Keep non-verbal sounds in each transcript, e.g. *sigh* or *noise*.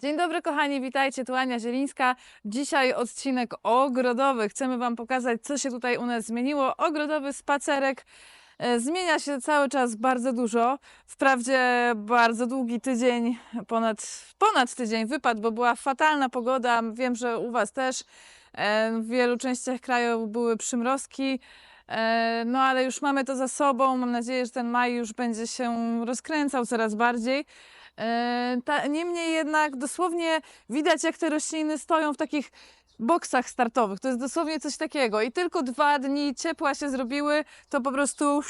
Dzień dobry kochani, witajcie, tu Ania Zielińska. Dzisiaj odcinek ogrodowy. Chcemy Wam pokazać, co się tutaj u nas zmieniło. Ogrodowy spacerek. E, Zmienia się cały czas bardzo dużo. Wprawdzie bardzo długi tydzień, ponad, ponad tydzień wypadł, bo była fatalna pogoda. Wiem, że u Was też. E, W wielu częściach kraju były przymrozki. E, No ale już mamy to za sobą. Mam nadzieję, że ten maj już będzie się rozkręcał coraz bardziej. E, Ta, niemniej jednak dosłownie widać, jak te rośliny stoją w takich boksach startowych. To jest dosłownie coś takiego. I tylko dwa dni ciepła się zrobiły, to po prostu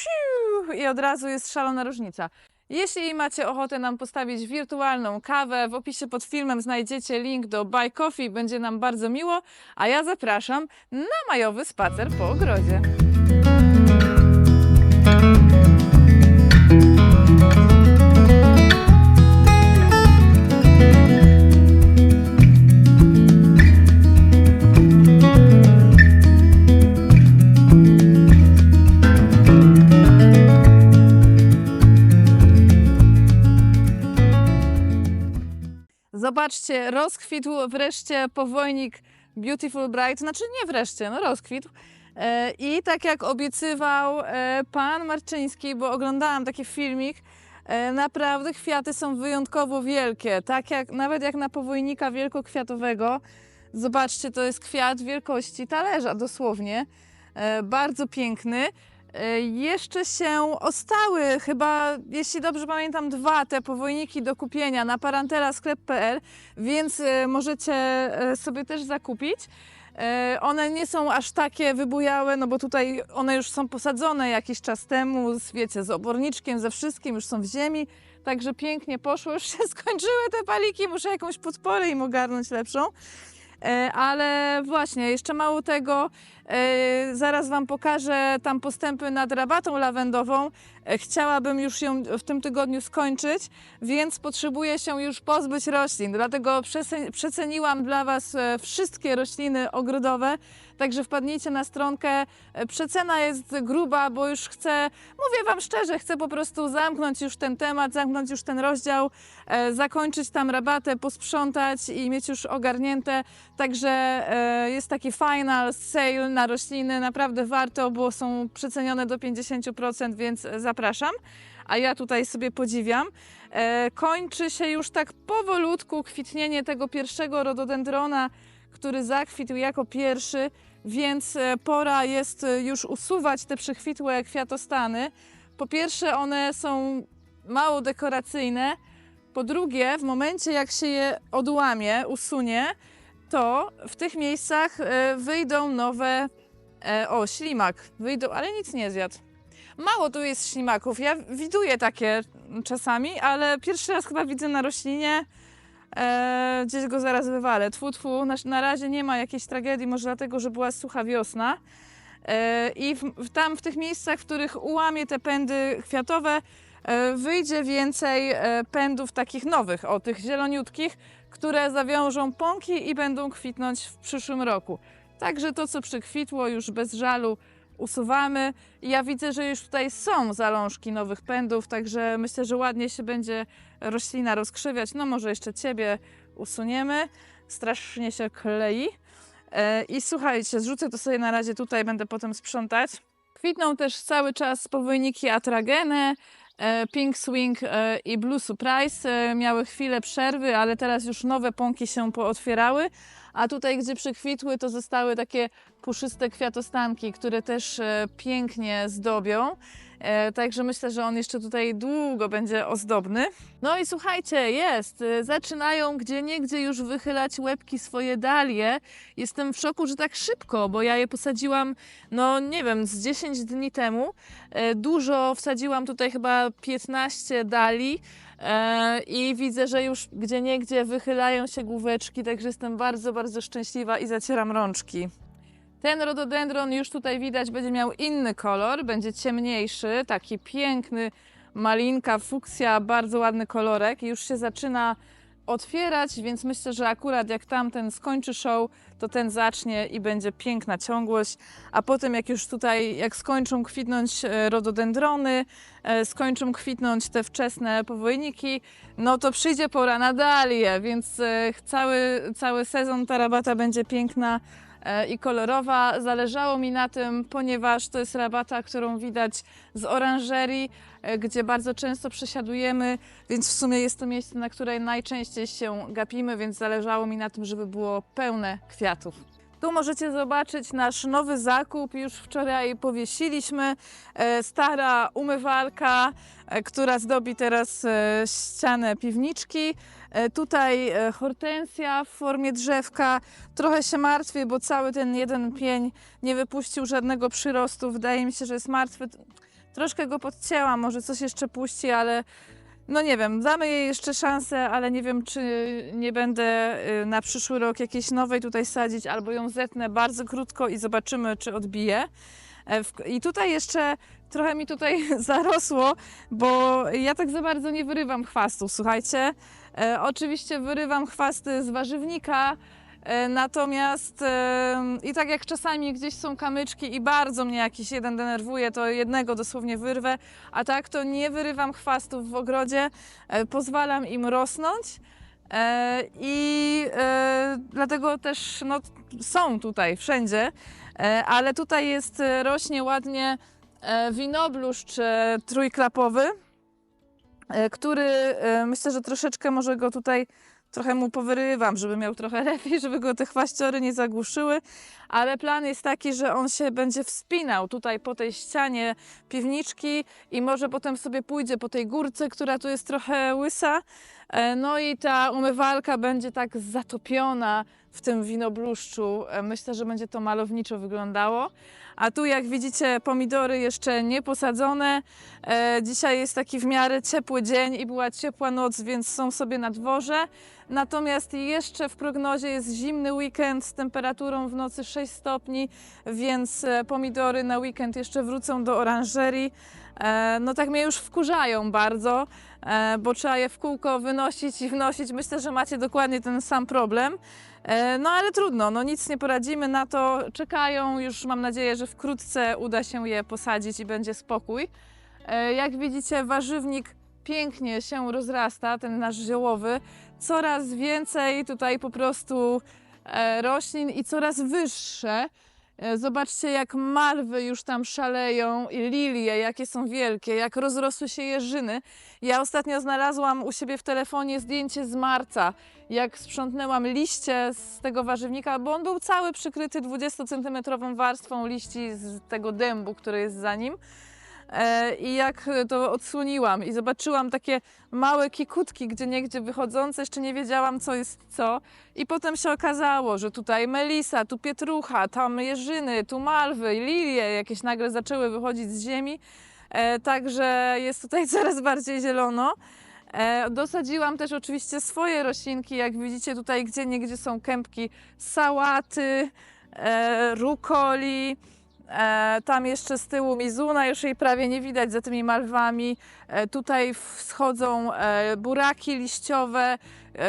i od razu jest szalona różnica. Jeśli macie ochotę nam postawić wirtualną kawę, w opisie pod filmem znajdziecie link do Buy Coffee, będzie nam bardzo miło, a ja zapraszam na majowy spacer po ogrodzie. Zobaczcie, rozkwitł wreszcie powojnik Beautiful Bright, znaczy nie wreszcie, no rozkwitł. E, I tak jak obiecywał e, pan Marczyński, bo oglądałam taki filmik, e, naprawdę kwiaty są wyjątkowo wielkie, tak jak nawet jak na powojnika wielkokwiatowego. Zobaczcie, to jest kwiat wielkości talerza dosłownie. Bardzo piękny. E, Jeszcze się ostały, chyba, jeśli dobrze pamiętam, dwa te powojniki do kupienia na parantela.sklep.pl, więc e, możecie e, sobie też zakupić. One nie są aż takie wybujałe, no bo tutaj one już są posadzone jakiś czas temu, z, wiecie, z oborniczkiem, ze wszystkim, już są w ziemi. Także pięknie poszło, już się *laughs* skończyły te paliki, muszę jakąś podporę im ogarnąć lepszą. Ale właśnie, jeszcze mało tego, zaraz Wam pokażę tam postępy nad rabatą lawendową. E, Chciałabym już ją w tym tygodniu skończyć, więc potrzebuję się już pozbyć roślin. Dlatego przece- przeceniłam dla Was e, wszystkie rośliny ogrodowe. Także wpadnijcie na stronkę. E, Przecena jest gruba, bo już chcę, mówię Wam szczerze, chcę po prostu zamknąć już ten temat, zamknąć już ten rozdział, e, zakończyć tam rabatę, posprzątać i mieć już ogarnięte. Także e, jest taki final sale na rośliny, naprawdę warto, bo są przecenione do 50%, więc zapraszam. A ja tutaj sobie podziwiam. E, kończy się już tak powolutku kwitnienie tego pierwszego rododendrona, który zakwitł jako pierwszy, więc e, pora jest e, już usuwać te przykwitłe kwiatostany. Po pierwsze, one są mało dekoracyjne. Po drugie, w momencie jak się je odłamie, usunie, to w tych miejscach e, wyjdą nowe. e, O, ślimak. Wyjdą, ale nic nie zjadł. Mało tu jest ślimaków. Ja widuję takie czasami, ale pierwszy raz chyba widzę na roślinie. E, gdzieś go zaraz wywalę. Tfu, tfu. Na, na razie nie ma jakiejś tragedii, może dlatego, że była sucha wiosna. E, I w, w, tam w tych miejscach, w których ułamie te pędy kwiatowe, e, wyjdzie więcej e, pędów takich nowych, o tych zieloniutkich, które zawiążą pąki i będą kwitnąć w przyszłym roku. Także to, co przykwitło, już bez żalu usuwamy. Ja widzę, że już tutaj są zalążki nowych pędów, także myślę, że ładnie się będzie roślina rozkrzywiać. No może jeszcze Ciebie usuniemy. Strasznie się klei. E, I słuchajcie, zrzucę to sobie na razie tutaj, będę potem sprzątać. Kwitną też cały czas powojniki atragene, Pink Swing e, i Blue Surprise. E, Miały chwilę przerwy, ale teraz już nowe pąki się pootwierały. A tutaj, gdzie przykwitły, to zostały takie puszyste kwiatostanki, które też e, pięknie zdobią. E, Także myślę, że on jeszcze tutaj długo będzie ozdobny. No i słuchajcie, jest. e, Zaczynają gdzie niegdzie już wychylać łebki swoje dalie. Jestem w szoku, że tak szybko, bo ja je posadziłam, no nie wiem, z 10 dni temu. Dużo wsadziłam tutaj chyba 15 dali. E, I widzę, że już gdzie niegdzie wychylają się główeczki, także jestem bardzo, bardzo szczęśliwa i zacieram rączki. Ten rododendron już tutaj widać będzie miał inny kolor, będzie ciemniejszy, taki piękny, malinka, fuksja, bardzo ładny kolorek już się zaczyna otwierać, więc myślę, że akurat jak tamten skończy show, to ten zacznie i będzie piękna ciągłość, a potem jak już tutaj, jak skończą kwitnąć e, rododendrony, e, skończą kwitnąć te wczesne powojniki, no to przyjdzie pora na dalię, więc e, cały, cały sezon ta rabata będzie piękna i kolorowa. Zależało mi na tym, ponieważ to jest rabata, którą widać z oranżerii, gdzie bardzo często przesiadujemy, więc w sumie jest to miejsce, na które najczęściej się gapimy, więc zależało mi na tym, żeby było pełne kwiatów. Tu możecie zobaczyć nasz nowy zakup. Już wczoraj powiesiliśmy. E, Stara umywalka, e, która zdobi teraz e, ścianę piwniczki. E, Tutaj e, hortensja w formie drzewka. Trochę się martwię, bo cały ten jeden pień nie wypuścił żadnego przyrostu. Wydaje mi się, że jest martwy. Troszkę go podcięłam, może coś jeszcze puści, ale no nie wiem, damy jej jeszcze szansę, ale nie wiem, czy nie będę y, na przyszły rok jakiejś nowej tutaj sadzić, albo ją zetnę bardzo krótko i zobaczymy, czy odbije. E, I tutaj jeszcze trochę mi tutaj *laughs* zarosło, bo ja tak za bardzo nie wyrywam chwastów, słuchajcie. E, oczywiście wyrywam chwasty z warzywnika, natomiast e, i tak jak czasami gdzieś są kamyczki i bardzo mnie jakiś jeden denerwuje, to jednego dosłownie wyrwę, a tak to nie wyrywam chwastów w ogrodzie, e, pozwalam im rosnąć. E, I e, dlatego też no, są tutaj wszędzie, e, ale tutaj jest, e, rośnie ładnie e, winobluszcz e, trójklapowy, e, który e, myślę, że troszeczkę może go tutaj trochę mu powyrywam, żeby miał trochę *laughs* lepiej, żeby go te chwaściory nie zagłuszyły, ale plan jest taki, że on się będzie wspinał tutaj po tej ścianie piwniczki i może potem sobie pójdzie po tej górce, która tu jest trochę łysa. E, No i ta umywalka będzie tak zatopiona w tym winobluszczu. E, Myślę, że będzie to malowniczo wyglądało. A tu jak widzicie pomidory jeszcze nie posadzone. E, Dzisiaj jest taki w miarę ciepły dzień i była ciepła noc, więc są sobie na dworze. Natomiast jeszcze w prognozie jest zimny weekend z temperaturą w nocy 6 stopni, więc e, pomidory na weekend jeszcze wrócą do oranżerii. No tak mnie już wkurzają bardzo, bo trzeba je w kółko wynosić i wnosić. Myślę, że macie dokładnie ten sam problem. E, No ale trudno, no nic nie poradzimy na to. Czekają, już mam nadzieję, że wkrótce uda się je posadzić i będzie spokój. E, Jak widzicie, warzywnik pięknie się rozrasta, ten nasz ziołowy. Coraz więcej tutaj po prostu e, roślin i coraz wyższe. Zobaczcie, jak malwy już tam szaleją i lilie, jakie są wielkie, jak rozrosły się jeżyny. Ja ostatnio znalazłam u siebie w telefonie zdjęcie z marca, jak sprzątnęłam liście z tego warzywnika, bo on był cały przykryty 20-centymetrową warstwą liści z tego dębu, który jest za nim. E, I jak to odsłoniłam i zobaczyłam takie małe kikutki, gdzie niegdzie wychodzące, jeszcze nie wiedziałam, co jest co. I potem się okazało, że tutaj melisa, tu pietrucha, tam jeżyny, tu malwy, lilie jakieś nagle zaczęły wychodzić z ziemi. E, Także jest tutaj *laughs* coraz bardziej zielono. E, Dosadziłam też oczywiście swoje roślinki, jak widzicie tutaj gdzie niegdzie są kępki sałaty, e, rukoli, E, tam jeszcze z tyłu Mizuna, już jej prawie nie widać za tymi malwami. Tutaj wschodzą e, buraki liściowe,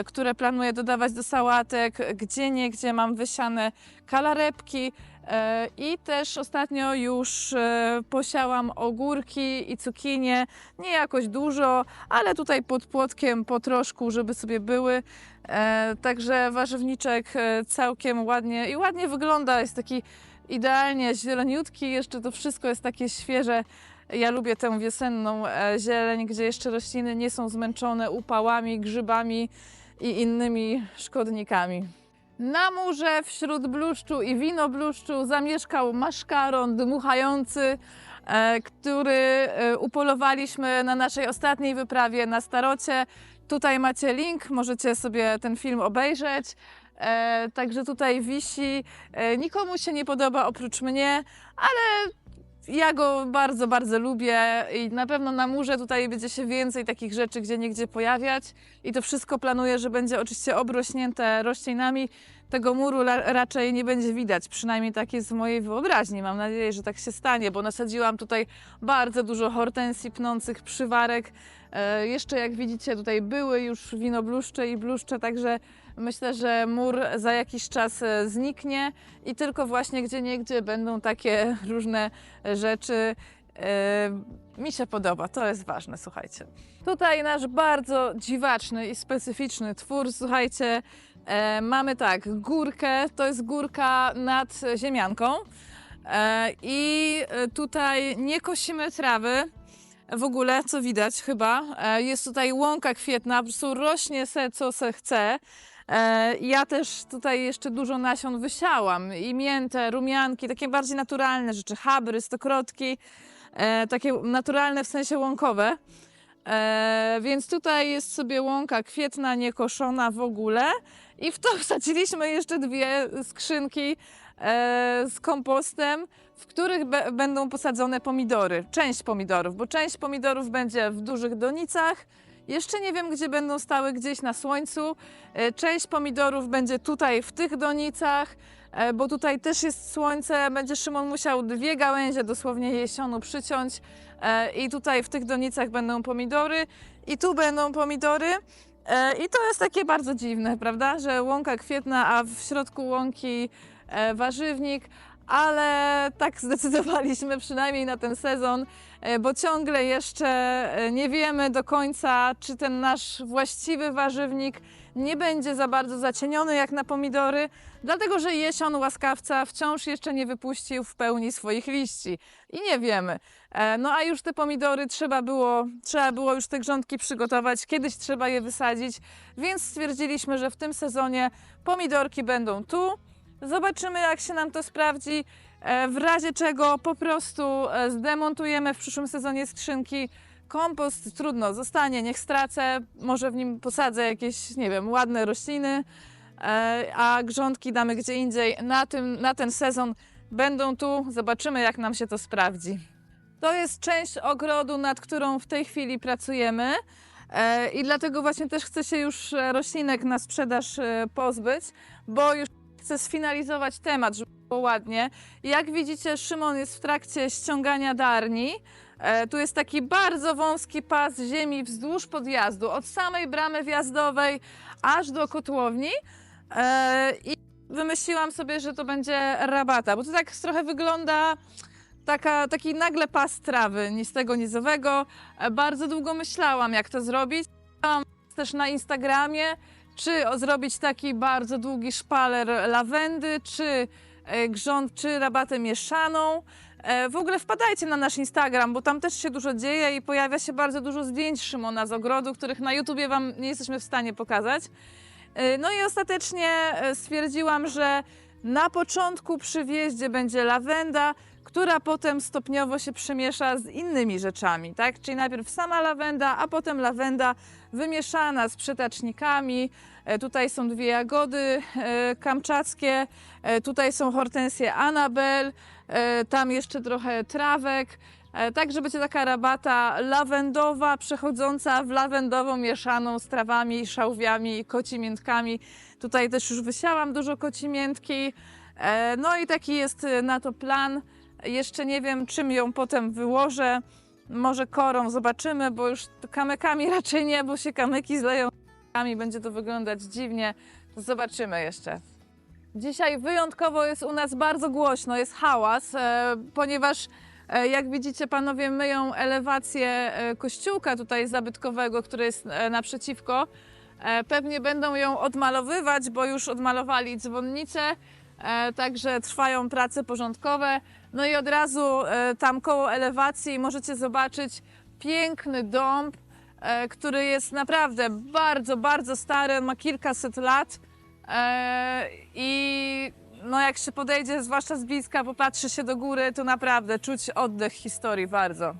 które planuję dodawać do sałatek. Gdzie niegdzie mam wysiane kalarepki. E, I też ostatnio już e, posiałam ogórki i cukinie. Nie jakoś dużo, ale tutaj pod płotkiem po troszku, żeby sobie były. E, Także warzywniczek całkiem ładnie i ładnie wygląda. Jest taki idealnie zieloniutki, jeszcze to wszystko jest takie świeże. Ja lubię tę wiosenną zieleń, gdzie jeszcze rośliny nie są zmęczone upałami, grzybami i innymi szkodnikami. Na murze wśród bluszczu i winobluszczu zamieszkał maszkaron dmuchający, e, który e, upolowaliśmy na naszej ostatniej wyprawie na Starocie. Tutaj macie link, możecie sobie ten film obejrzeć. E, także tutaj wisi. Nikomu się nie podoba oprócz mnie, ale ja go bardzo, bardzo lubię i na pewno na murze tutaj będzie się więcej takich rzeczy gdzie niegdzie pojawiać i to wszystko planuję, że będzie oczywiście obrośnięte roślinami. Tego muru raczej nie będzie widać, przynajmniej tak jest w mojej wyobraźni. Mam nadzieję, że tak się stanie, bo nasadziłam tutaj bardzo dużo hortensji pnących, przywarek, E, jeszcze jak widzicie tutaj były już winobluszcze i bluszcze, także myślę, że mur za jakiś czas e, zniknie i tylko właśnie gdzie niegdzie będą takie *laughs* różne rzeczy. E, mi się podoba, to jest ważne, słuchajcie. Tutaj nasz bardzo dziwaczny i specyficzny twór, słuchajcie, e, mamy tak, górkę, to jest górka nad ziemianką i tutaj nie kosimy trawy, w ogóle, co widać chyba. Jest tutaj łąka kwietna, po prostu rośnie se, co se chce. E, Ja też tutaj jeszcze dużo nasion wysiałam i miętę, rumianki, takie bardziej naturalne rzeczy, habry, stokrotki, e, takie naturalne w sensie łąkowe. E, więc tutaj jest sobie łąka kwietna, niekoszona w ogóle i w to *laughs* wsadziliśmy jeszcze dwie skrzynki z kompostem, w których będą posadzone pomidory. Część pomidorów, bo część pomidorów będzie w dużych donicach. Jeszcze nie wiem, gdzie będą stały, gdzieś na słońcu. E, Część pomidorów będzie tutaj w tych donicach, e, bo tutaj też jest słońce. Będzie Szymon musiał dwie gałęzie dosłownie jesionu przyciąć e, i tutaj w tych donicach będą pomidory i tu będą pomidory. I to jest takie bardzo dziwne, prawda? Że łąka kwietna, a w środku łąki warzywnik, ale tak zdecydowaliśmy przynajmniej na ten sezon, bo ciągle jeszcze e, nie wiemy do końca, czy ten nasz właściwy warzywnik nie będzie za bardzo zacieniony jak na pomidory, dlatego że jesion łaskawca wciąż jeszcze nie wypuścił w pełni swoich liści i nie wiemy. E, No a już te pomidory trzeba było, trzeba było już te grządki przygotować, kiedyś trzeba je wysadzić, więc stwierdziliśmy, że w tym sezonie pomidorki będą tu. Zobaczymy, jak się nam to sprawdzi. E, W razie czego po prostu e, zdemontujemy w przyszłym sezonie skrzynki. Kompost trudno, zostanie, niech stracę. Może w nim posadzę jakieś, nie wiem, ładne rośliny, e, a grządki damy gdzie indziej. Na, tym, na ten sezon będą tu. Zobaczymy, jak nam się to sprawdzi. To jest część ogrodu, nad którą w tej chwili pracujemy. I dlatego właśnie też chcę się już roślinek na sprzedaż pozbyć, bo już chcę sfinalizować temat, żeby było ładnie. Jak widzicie, Szymon jest w trakcie ściągania darni. E, Tu jest taki bardzo wąski pas ziemi wzdłuż podjazdu, od samej bramy wjazdowej aż do kotłowni. E, I wymyśliłam sobie, że to będzie rabata, bo to tak trochę wygląda taka, taki nagle pas trawy nistego, nizowego. E, Bardzo długo myślałam, jak to zrobić. Myślałam też na Instagramie, czy zrobić taki bardzo długi szpaler lawendy, czy grząd, czy rabatę mieszaną. E, W ogóle wpadajcie na nasz Instagram, bo tam też się dużo dzieje i pojawia się bardzo dużo zdjęć Szymona z ogrodu, których na YouTubie Wam nie jesteśmy w stanie pokazać. E, No i ostatecznie e, stwierdziłam, że na początku przy wjeździe będzie lawenda, która potem stopniowo się przemiesza z innymi rzeczami, tak? Czyli najpierw sama lawenda, a potem lawenda wymieszana z przetacznikami. E, Tutaj są dwie jagody e, kamczackie, e, tutaj są hortensje Anabel, tam jeszcze trochę trawek. Tak, że będzie taka rabata lawendowa, przechodząca w lawendową mieszaną z trawami, szałwiami kocimiętkami. Tutaj też już wysiałam dużo kocimiętki. No i taki jest na to plan. Jeszcze nie wiem, czym ją potem wyłożę. Może korą, zobaczymy, bo już kamykami *laughs* raczej nie, bo się kamyki zleją kamykami, będzie to wyglądać dziwnie. Zobaczymy jeszcze. Dzisiaj wyjątkowo jest u nas bardzo głośno, jest hałas, e, ponieważ e, jak widzicie, panowie myją elewację e, kościółka tutaj zabytkowego, który jest naprzeciwko. Pewnie będą ją odmalowywać, bo już odmalowali dzwonnicę, także trwają prace porządkowe. No i od razu tam koło elewacji możecie zobaczyć piękny dąb, który jest naprawdę bardzo, bardzo stary, ma kilkaset lat. E, I no jak się podejdzie, zwłaszcza z bliska, popatrzy się do góry, to naprawdę czuć oddech historii bardzo.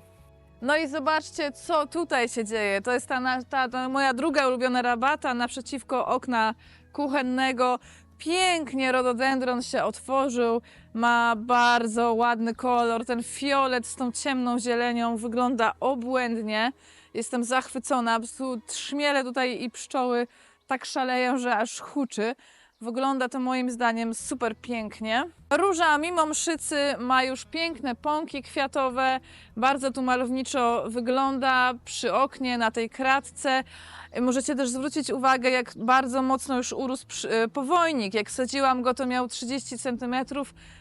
No i zobaczcie, co tutaj się dzieje. To jest ta, ta, ta moja druga ulubiona rabata naprzeciwko okna kuchennego. Pięknie rododendron się otworzył, ma bardzo ładny kolor. Ten fiolet z tą ciemną zielenią wygląda obłędnie. Jestem zachwycona, po prostu trzmiele tutaj i pszczoły tak szaleją, że aż huczy. Wygląda to moim zdaniem super pięknie. Róża mimo mszycy ma już piękne pąki kwiatowe, bardzo tu malowniczo wygląda przy oknie, na tej kratce. Możecie też zwrócić uwagę, jak bardzo mocno już urósł e, powojnik. Jak sadziłam go, to miał 30 cm.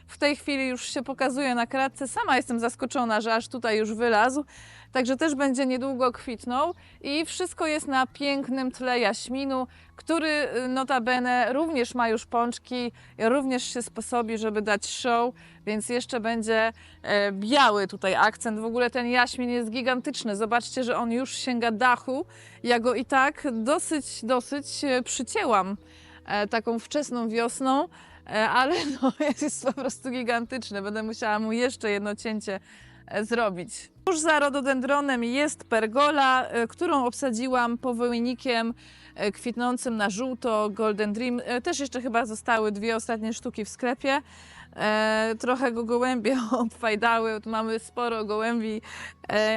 W tej chwili już się pokazuje na kratce. Sama jestem zaskoczona, że aż tutaj już wylazł. Także też będzie niedługo kwitnął. I wszystko jest na pięknym tle jaśminu, który y, notabene również ma już pączki, również się sposobi, żeby dać show, więc jeszcze będzie e, biały tutaj akcent. W ogóle ten jaśmin jest gigantyczny. Zobaczcie, że on już sięga dachu. Ja go i tak dosyć, dosyć e, przycięłam e, taką wczesną wiosną, ale *laughs* no, jest po prostu gigantyczny. Będę musiała mu jeszcze jedno cięcie zrobić. Tuż za rododendronem jest pergola, e, którą obsadziłam powojnikiem e, kwitnącym na żółto, Golden Dream. E, Też jeszcze chyba zostały dwie ostatnie sztuki w sklepie. Trochę go gołębie *laughs* obfajdały, tu mamy sporo gołębi,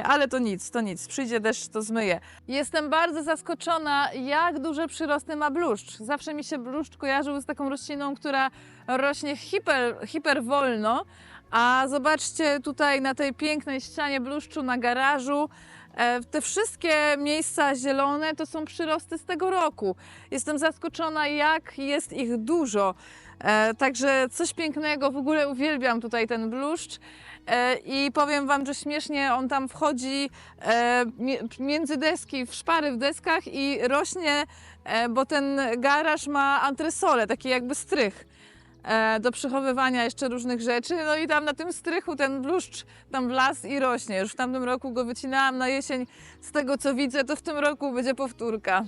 ale to nic, to nic. Przyjdzie deszcz, to zmyje. Jestem bardzo zaskoczona, jak duże przyrosty ma bluszcz. Zawsze mi się bluszcz kojarzył z taką rośliną, która rośnie hiper, hiper wolno, a zobaczcie tutaj na tej pięknej ścianie bluszczu na garażu, e, te wszystkie miejsca zielone to są przyrosty z tego roku. Jestem zaskoczona, jak jest ich dużo. E, także coś pięknego, w ogóle uwielbiam tutaj ten bluszcz. E, I powiem Wam, że śmiesznie on tam wchodzi mi- między deski, w szpary w deskach i rośnie, bo ten garaż ma antresolę, taki jakby strych do przechowywania jeszcze różnych rzeczy. No i tam na tym strychu ten bluszcz tam wlazł i rośnie. Już w tamtym roku go wycinałam na jesień. Z tego co widzę, to w tym roku będzie powtórka.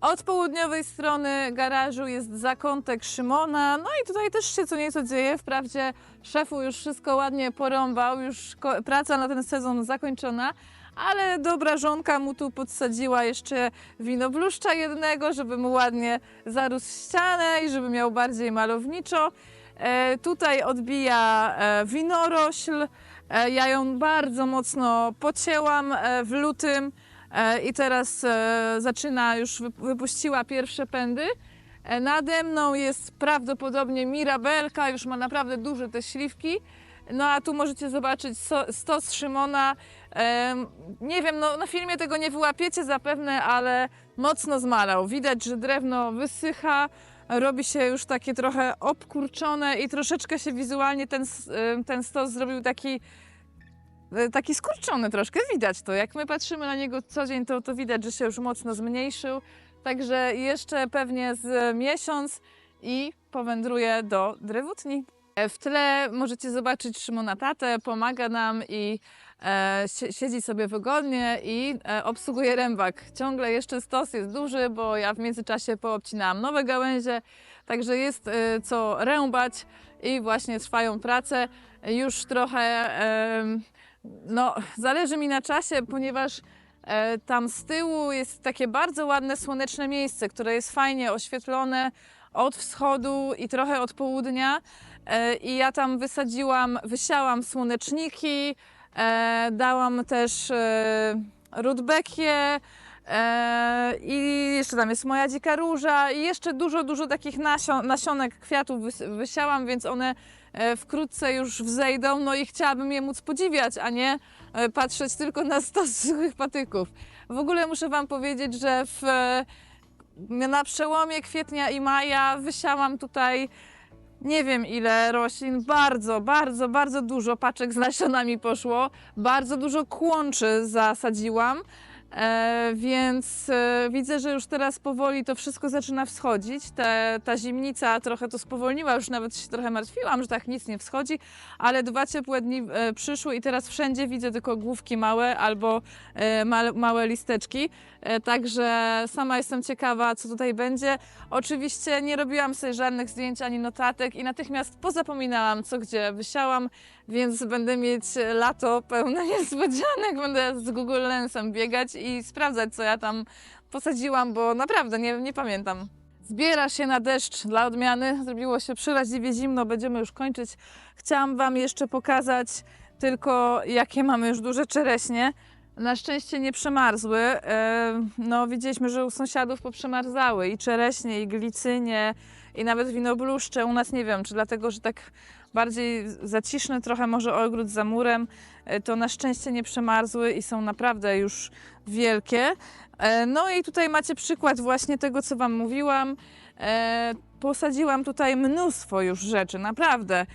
Od południowej strony garażu jest zakątek Szymona, no i tutaj też się co nieco dzieje. Wprawdzie szefu już wszystko ładnie porąbał, już praca na ten sezon zakończona, ale dobra żonka mu tu podsadziła jeszcze winobluszcza jednego, żeby mu ładnie zarósł ścianę i żeby miał bardziej malowniczo. E, tutaj odbija e, winorośl. E, ja ją bardzo mocno pocięłam e, w lutym e, i teraz e, zaczyna już wy- wypuściła pierwsze pędy. E, Nade mną jest prawdopodobnie mirabelka, już ma naprawdę duże te śliwki. No a tu możecie zobaczyć stos Szymona. Nie wiem, no, na filmie tego nie wyłapiecie zapewne, ale mocno zmalał. Widać, że drewno wysycha, robi się już takie trochę obkurczone i troszeczkę się wizualnie ten, ten stos zrobił taki, e, taki skurczony troszkę. Widać to. Jak my patrzymy na niego co dzień, to, to widać, że się już mocno zmniejszył. Także jeszcze pewnie z miesiąc i powędruje do drewutni. E, W tle możecie zobaczyć Szymona Tatę, pomaga nam i e, siedzi sobie wygodnie i e, obsługuje rębak. Ciągle jeszcze stos jest duży, bo ja w międzyczasie poobcinałam nowe gałęzie, także jest e, co rębać i właśnie trwają prace. Już trochę, no zależy mi na czasie, ponieważ e, tam z tyłu jest takie bardzo ładne słoneczne miejsce, które jest fajnie oświetlone od wschodu i trochę od południa. E, I ja tam wysadziłam, wysiałam słoneczniki, e, dałam też e, rudbekie e, i jeszcze tam jest moja dzika róża i jeszcze dużo, dużo takich nasion, nasionek kwiatów wys, wysiałam, więc one e, wkrótce już wzejdą, no i chciałabym je móc podziwiać, a nie e, patrzeć tylko na stos *laughs* suchych patyków. W ogóle muszę Wam powiedzieć, że w, e, na przełomie kwietnia i maja wysiałam tutaj nie wiem ile roślin, bardzo, bardzo, bardzo dużo paczek z nasionami poszło, bardzo dużo kłączy zasadziłam, e, więc e, widzę, że już teraz powoli to wszystko zaczyna wschodzić. Te, ta zimnica trochę to spowolniła, już nawet się trochę martwiłam, że tak nic nie wschodzi, ale dwa ciepłe dni e, przyszły i teraz wszędzie widzę tylko główki małe albo e, male, małe listeczki. E, Także sama jestem ciekawa, co tutaj będzie. Oczywiście nie robiłam sobie żadnych zdjęć ani notatek i natychmiast pozapominałam, co gdzie wysiałam, więc będę mieć lato pełne *laughs* niespodzianek. Będę z Google Lensem biegać i sprawdzać, co ja tam posadziłam, bo naprawdę nie, nie pamiętam. Zbiera się na deszcz dla odmiany. Zrobiło się przeraźliwie zimno, będziemy już kończyć. Chciałam Wam jeszcze pokazać tylko, jakie mamy już duże czereśnie. Na szczęście nie przemarzły. E, No, widzieliśmy, że u sąsiadów poprzemarzały i czereśnie, i glicynie, i nawet winobluszcze. U nas nie wiem, czy dlatego, że tak bardziej zaciszny trochę może ogród za murem, e, to na szczęście nie przemarzły i są naprawdę już wielkie. E, No i tutaj macie przykład właśnie tego, co Wam mówiłam. Posadziłam tutaj mnóstwo już rzeczy, naprawdę.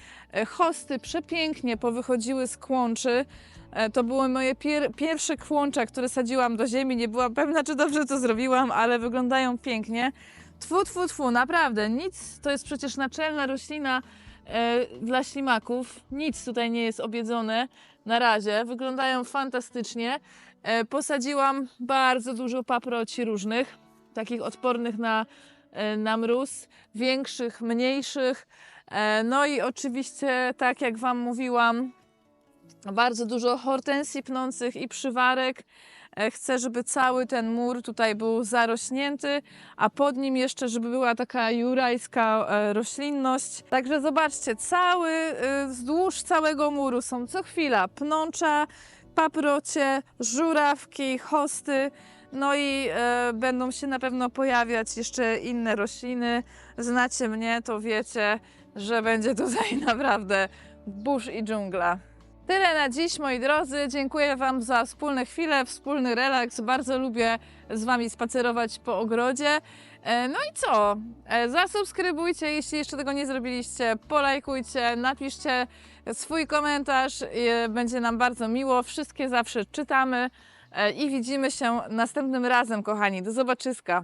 Hosty przepięknie powychodziły z kłączy. E, To były moje pier pierwsze kłącza, które sadziłam do ziemi. Nie byłam pewna, czy dobrze to zrobiłam, ale wyglądają pięknie. Tfu, tfu, tfu, naprawdę nic. To jest przecież naczelna roślina e, dla ślimaków. Nic tutaj nie jest obiedzone na razie. Wyglądają fantastycznie. E, posadziłam bardzo dużo paproci różnych, takich odpornych na, na mróz, większych, mniejszych. No i oczywiście, tak jak Wam mówiłam, bardzo dużo hortensji pnących i przywarek. E, Chcę, żeby cały ten mur tutaj był zarośnięty, a pod nim jeszcze, żeby była taka jurajska e, roślinność. Także zobaczcie, cały, e, wzdłuż całego muru są co chwila pnącza, paprocie, żurawki, hosty. No i e, będą się na pewno pojawiać jeszcze inne rośliny. Znacie mnie, to wiecie, że będzie tutaj *laughs* naprawdę burz i dżungla. Tyle na dziś, moi drodzy. Dziękuję Wam za wspólne chwile, wspólny relaks. Bardzo lubię z Wami spacerować po ogrodzie. E, No i co? E, Zasubskrybujcie, jeśli jeszcze tego nie zrobiliście. Polajkujcie, napiszcie swój komentarz. e, Będzie nam bardzo miło. Wszystkie zawsze czytamy i widzimy się następnym razem, kochani. Do zobaczyska.